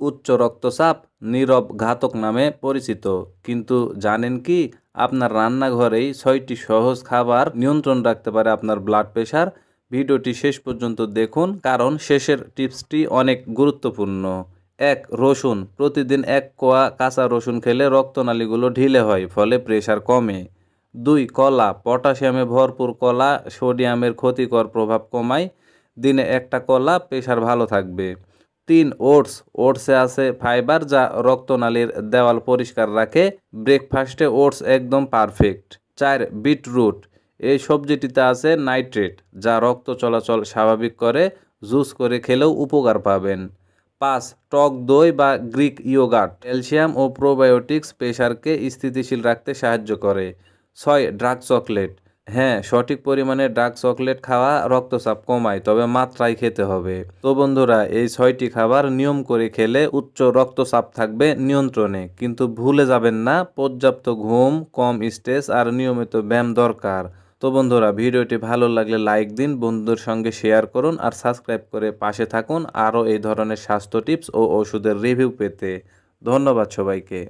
উচ্চ রক্তচাপ নীরব ঘাতক নামে পরিচিত। কিন্তু জানেন কি, আপনার রান্নাঘরেই ছয়টি সহজ খাবার নিয়ন্ত্রণ রাখতে পারে আপনার ব্লাড প্রেশার ভিডিওটি শেষ পর্যন্ত দেখুন, কারণ শেষের টিপসটি অনেক গুরুত্বপূর্ণ। এক, রসুন। প্রতিদিন এক কোয়া কাঁচা রসুন খেলে রক্তনালীগুলো ঢিলে হয়, ফলে প্রেশার কমে। দুই, কলা। পটাশিয়ামে ভরপুর কলা সোডিয়ামের ক্ষতিকর প্রভাব কমায়। দিনে একটা কলা প্রেশার ভালো থাকবে। তিন ওটস, ওটসে আছে ফাইবার যা রক্তনালীর দেওয়াল পরিষ্কার রাখে। ব্রেকফাস্টে ওটস একদম পারফেক্ট। চার, বিটরুট। এই সবজিটিতে আছে নাইট্রেট, যা রক্ত চলাচল স্বাভাবিক করে, জুস করে খেলেও উপকার পাবেন। পাঁচ, টক দই বা গ্রিক ইয়োগার্ট। ক্যালসিয়াম ও প্রোবায়োটিক্স প্রেশারকে স্থিতিশীল রাখতে সাহায্য করে। ছয়, ডার্ক চকলেট। হ্যাঁ সঠিক পরিমাণে ডার্ক চকলেট খাওয়া রক্তচাপ কমায়, তবে মাত্রায় খেতে হবে। তো বন্ধুরা, এই ছয়টি খাবার নিয়ম করে খেলে উচ্চ রক্তচাপ থাকবে নিয়ন্ত্রণে, কিন্তু ভুলে যাবেন না, পর্যাপ্ত ঘুম, কম স্ট্রেস আর নিয়মিত ব্যায়াম দরকার। তো বন্ধুরা, ভিডিওটি ভালো লাগলে লাইক দিন, বন্ধুদের সঙ্গে শেয়ার করুন আর সাবস্ক্রাইব করে পাশে থাকুন আরও এই ধরনের স্বাস্থ্য টিপস ও ওষুধের রিভিউ পেতে। ধন্যবাদ সবাইকে।